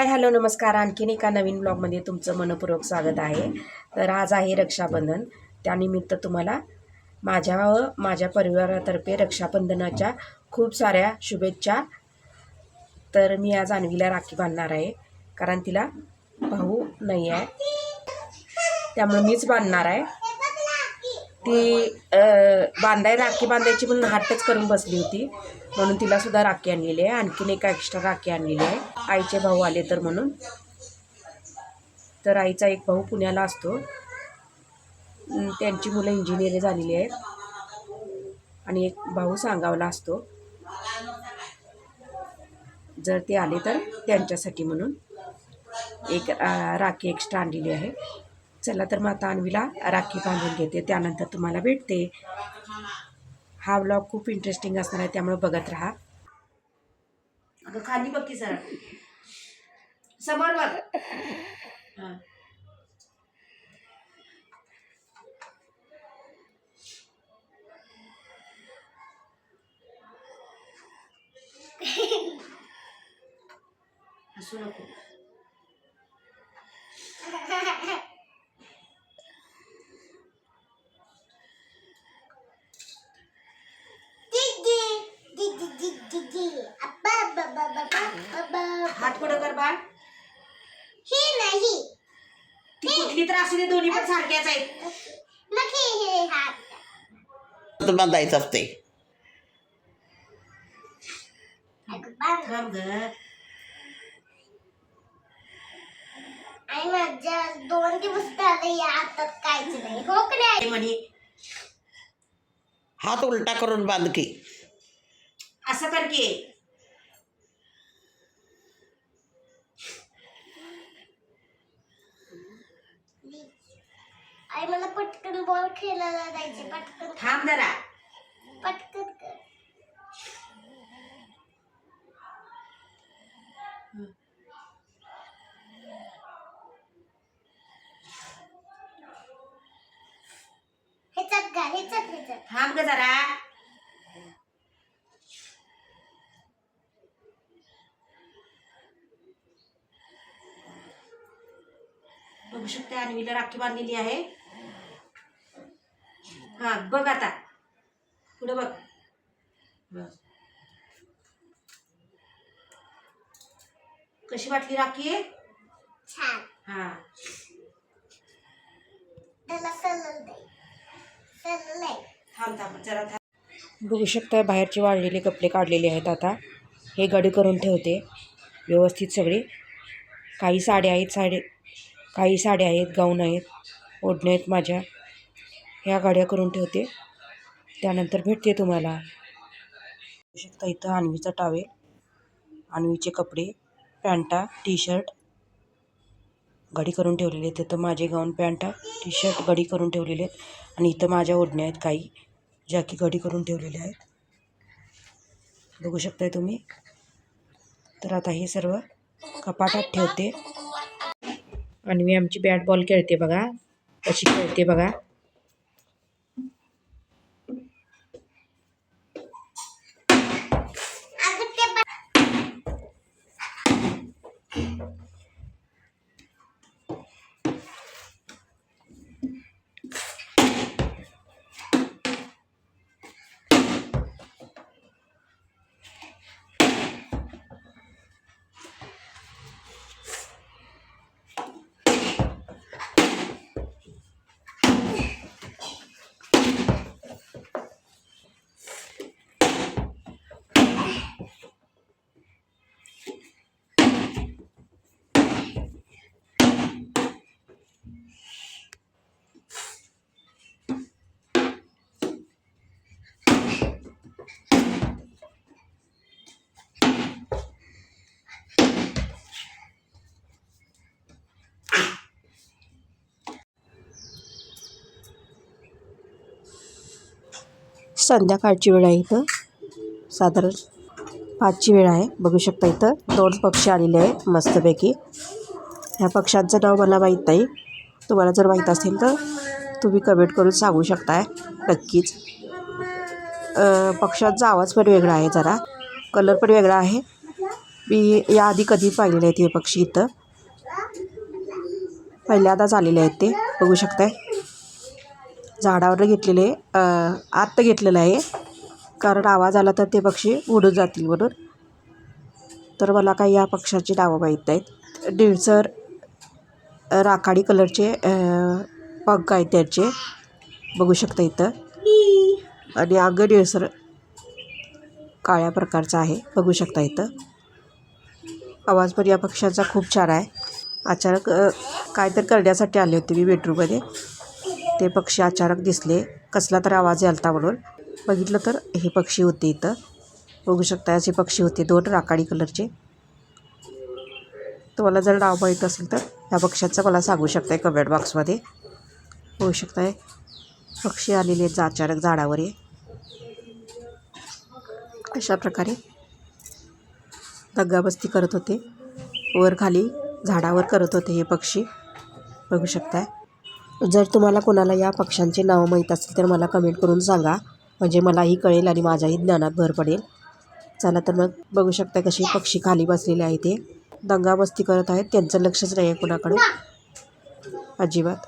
Hi hello नमस्कार. आणखीन एका नवीन ब्लॉगमध्ये तुमचं मनपूर्वक स्वागत आहे. तर आज आहे रक्षाबंधन. त्यानिमित्त तुम्हाला माझ्या व माझ्या परिवारातर्फे रक्षाबंधनाच्या खूप साऱ्या शुभेच्छा. तर मी आज अन्वीला राखी बांधणार आहे कारण तिला भाऊ नाही आहे. त्यामुळे मीच बांधणार आहे. ती बांधाय राखी बांधायची म्हणून हट्टच करून बसली होती. म्हणून तिला सुद्धा राखी आणलेली आहे. आणखीन एका एक्स्ट्रा राखी आणलेली आहे. आईचे भाऊ आले तर म्हणून. तर आईचा एक भाऊ पुण्याला असतो. त्यांची मुलं इंजिनिअर झालेली आहेत. आणि एक भाऊ सांगावला असतो. जर ते आले तर त्यांच्यासाठी म्हणून एक राखी एक्स्ट्रा आणलेली आहे. चला तर मग आता अन्वीला राखी बांधून घेते. त्यानंतर तुम्हाला भेटते. हा ब्लॉग खूप इंटरेस्टिंग असणार आहे त्यामुळे बघत राहा. अगं खाली बघ की सर. समोर बघ. हां. हसू नको हात पुढं कर बाळ हे नाही. ती कुठली तर असू दे दोन्ही पण सारख्याच आहेत. मग हे हे हात तर बांधायचं असते अगं बांध. थांब ग. आणि माझ्या दोन दिवस झाले या हातात काहीच नाही. हो की नाही म्हणे हात उलटा करून बांध की. असं कर की. आई मला पटकन बॉल खेळायला जायचे पटकन. थांब जरा. पटकन कर. ह्याच्यात घाल ह्याच्यात ह्याच्यात थांब ग जरा. बघू शकते अन्वीला राखी बांधलेली आहे. हा बघ आता. पुढे बघ. कशी वाटली राखी? छान. हा. त्याला सलल दे. सलल आहे. थांब थांब जरा थांब. बघू शकता बाहेरचे वाळलेले कपडे काढलेले आहेत आता. हे गडी करून ठेवते. व्यवस्थित सगळे. काही साड्या आहेत साडे काही साड्या आहेत गाऊन आहेत ओढणे आहेत माझ्या. ह्या गाड्या करून ठेवते. त्यानंतर भेटते तुम्हाला. बघू शकता इथं अन्वीचा टावेल अन्वीचे कपडे पॅन्टा टी शर्ट घडी करून ठेवलेले आहेत. तिथं माझे गाऊन पॅन्टा टी शर्ट घडी करून ठेवलेले आहेत. आणि इथं माझ्या ओढण्या आहेत काही ज्या की घडी करून ठेवलेल्या आहेत. बघू शकताय तुम्ही? तर आता हे सर्व कपाटात ठेवते. आणि मी आमची बॅट बॉल खेळते बघा. कशी खेळते बघा. संध्याकाळची वेळ आहे इथं. साधारण पाचची वेळ आहे. बघू शकता इथं. दोन पक्षी आलेले आहेत मस्तपैकी. ह्या पक्ष्यांचं नाव मला माहीत नाही. तुम्हाला जर माहीत असेल तर तुम्ही कमेंट करून सांगू शकताय. नक्कीच. पक्ष्यांचा आवाज पण वेगळा आहे जरा. कलर पण वेगळा आहे. मी याआधी कधी पाहिलेले आहेत हे पक्षी इथं. पहिल्यांदाच आलेले आहेत ते. बघू शकताय. झाडावर घेतलेले आत आत्ता घेतलेलं आहे. कारण आवाज आला तर ते पक्षी उडून जातील म्हणून. तर मला काही या पक्ष्याची नावं माहीत नाहीत. निळसर राखाडी कलरचे पंख आहेत त्यांचे. बघू शकता इथं. आणि अंग निळसर काळ्या प्रकारचा आहे. बघू शकता इथं. आवाज पण या पक्ष्यांचा खूप छान आहे. अचानक काहीतरी काय तर करण्यासाठी आले होते मी बेडरूममध्ये ते पक्षी अचानक दिसले. कसला तर आवाज यालता म्हणून. बघितलं तर हे पक्षी होते इथं. बघू शकता असे पक्षी होते. दोन राखाडी कलरचे. तुम्हाला जर नाव माहीत असेल तर ह्या पक्ष्याचं मला सांगू शकताय कमेंट बॉक्समध्ये होऊ शकताय. पक्षी आलेले आहेत अचानक झाडावर हे. अशा प्रकारे दग्गाबस्ती करत होते. वर खाली झाडावर करत होते हे पक्षी. बघू शकताय. जर तुम्हाला कोणाला या पक्ष्यांचे नावं माहीत असतील तर मला कमेंट करून सांगा. म्हणजे मलाही कळेल आणि माझ्याही ज्ञानात भर पडेल. चला तर मग बघू शकता कसे पक्षी खाली बसलेले आहेत ते. दंगामस्ती करत आहेत. त्यांचं लक्षच नाही आहे कुणाकडे अजिबात.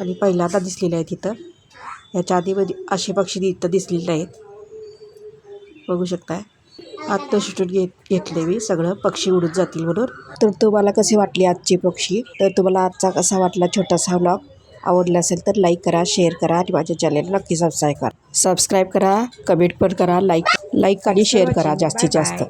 आणि पहिल्यांदा दिसलेले आहेत इथं. ह्याच्या आधी मध्ये असे पक्षी इथं दिसलेले नाहीत बघू शकताय. आत्ता शूट घेत घेतले मी. सगळं पक्षी उडून जातील म्हणून. तर तुम्हाला कसे वाटले आजचे पक्षी? तर तुम्हाला आजचा कसा वाटला छोटासा व्लॉग आवडला असेल तर लाईक करा शेअर करा आणि माझ्या चॅनल नक्की सबस्क्राईब करा. सबस्क्राईब करा कमेंट पण करा लाईक लाईक आणि शेअर करा जास्तीत जास्त.